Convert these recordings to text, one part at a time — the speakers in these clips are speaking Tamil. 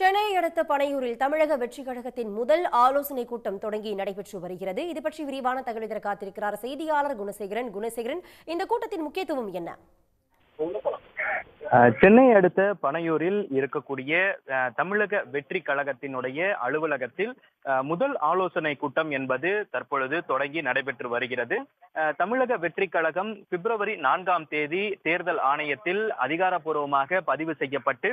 சென்னையை அடுத்த பனையூரில் தமிழக வெற்றிக் கழகத்தின் முதல் ஆலோசனை கூட்டம் தொடங்கி நடைபெற்று வருகிறது. இது பற்றி விரிவான தகவல் காத்திருக்கிறார் செய்தியாளர் குணசேகரன். குணசேகரன் இந்த கூட்டத்தின் முக்கியத்துவம் என்ன? சென்னை அடுத்த பனையூரில் இருக்கக்கூடிய தமிழக வெற்றி கழகத்தினுடைய அலுவலகத்தில் முதல் ஆலோசனை கூட்டம் என்பது தற்பொழுது தொடங்கி நடைபெற்று வருகிறது. தமிழக வெற்றி கழகம் பிப்ரவரி நான்காம் தேதி தேர்தல் ஆணையத்தில் அதிகாரப்பூர்வமாக பதிவு செய்யப்பட்டு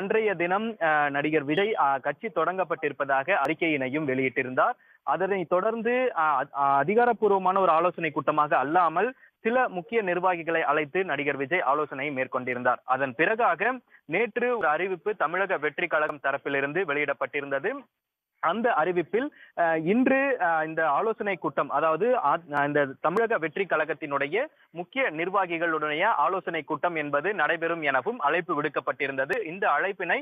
அன்றைய தினம் நடிகர் விஜய் கட்சி தொடங்கப்பட்டிருப்பதாக அறிக்கையினையும் வெளியிட்டிருந்தார். அதனை தொடர்ந்து அதிகாரப்பூர்வமான ஒரு ஆலோசனை கூட்டமாக அல்லாமல் சில முக்கிய நிர்வாகிகளை அழைத்து நடிகர் விஜய் ஆலோசனை மேற்கொண்டிருந்தார். அதன் பிறகாக நேற்று ஒரு அறிவிப்பு தமிழக வெற்றி கழகம் தரப்பிலிருந்து வெளியிடப்பட்டிருந்தது. அந்த அறிவிப்பில் இன்று இந்த ஆலோசனை கூட்டம் அதாவது இந்த தமிழக வெற்றி கழகத்தினுடைய முக்கிய நிர்வாகிகளுடைய ஆலோசனை கூட்டம் என்பது நடைபெறும் எனவும் அழைப்பு விடுக்கப்பட்டிருந்தது. இந்த அழைப்பினை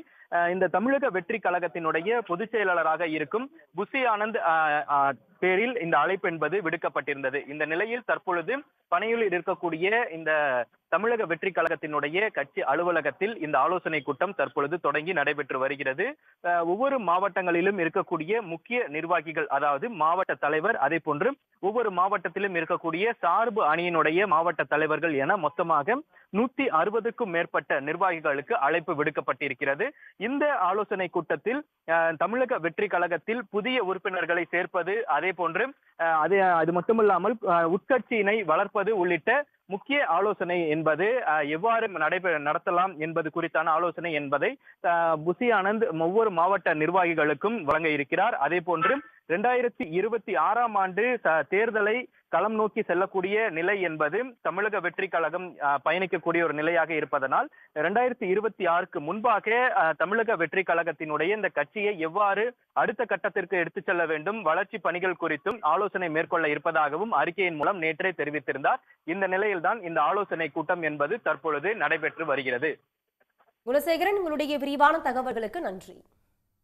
இந்த தமிழக வெற்றி கழகத்தினுடைய பொதுச் செயலாளராக இருக்கும் புசி ஆனந்த் பேரில் இந்த அழைப்பு என்பது விடுக்கப்பட்டிருந்தது. இந்த நிலையில் தற்பொழுது பனையூரில் இருக்கக்கூடிய இந்த தமிழக வெற்றி கழகத்தினுடைய கட்சி அலுவலகத்தில் இந்த ஆலோசனை கூட்டம் தற்பொழுது தொடங்கி நடைபெற்று வருகிறது. ஒவ்வொரு மாவட்டங்களிலும் இருக்கக்கூடிய முக்கிய நிர்வாகிகள் அதாவது மாவட்ட தலைவர் அதே போன்று ஒவ்வொரு மாவட்டத்திலும் இருக்கக்கூடிய சார்பு அணியினுடைய மாவட்ட தலைவர்கள் என மொத்தமாக நூத்தி அறுபதுக்கும் மேற்பட்ட நிர்வாகிகளுக்கு அழைப்பு விடுக்கப்பட்டிருக்கிறது. இந்த ஆலோசனை கூட்டத்தில் தமிழக வெற்றி கழகத்தில் புதிய உறுப்பினர்களை சேர்ப்பது அதே போன்று அஹ், அது அது மட்டுமில்லாமல் உட்கட்சியினை வளர்ப்பது உள்ளிட்ட முக்கிய ஆலோசனை என்பது அஹ், எவ்வாறு நடைபெற நடத்தலாம் என்பது குறித்தான ஆலோசனை என்பதை அஹ், புசி ஆனந்த் ஒவ்வொரு மாவட்ட நிர்வாகிகளுக்கும் வழங்க இருக்கிறார். அதே போன்று இரண்டாயிரத்தி இருபத்தி ஆறாம் ஆண்டு தேர்தலை களம் நோக்கி செல்லக்கூடிய நிலை என்பது தமிழக வெற்றி கழகம் பயணிக்கக்கூடிய ஒரு நிலையாக இருப்பதனால் இரண்டாயிரத்தி இருபத்தி ஆறுக்கு முன்பாக தமிழக வெற்றி கழகத்தினுடைய இந்த கட்சியை எவ்வாறு அடுத்த கட்டத்திற்கு எடுத்துச் செல்ல வேண்டும் வளர்ச்சி பணிகள் குறித்தும் ஆலோசனை மேற்கொள்ள இருப்பதாகவும் அறிக்கையின் மூலம் நேற்றே தெரிவித்திருந்தார். இந்த நிலையில்தான் இந்த ஆலோசனை கூட்டம் என்பது தற்பொழுது நடைபெற்று வருகிறது. குலசேகரன் உங்களுடைய விரிவான தகவல்களுக்கு நன்றி.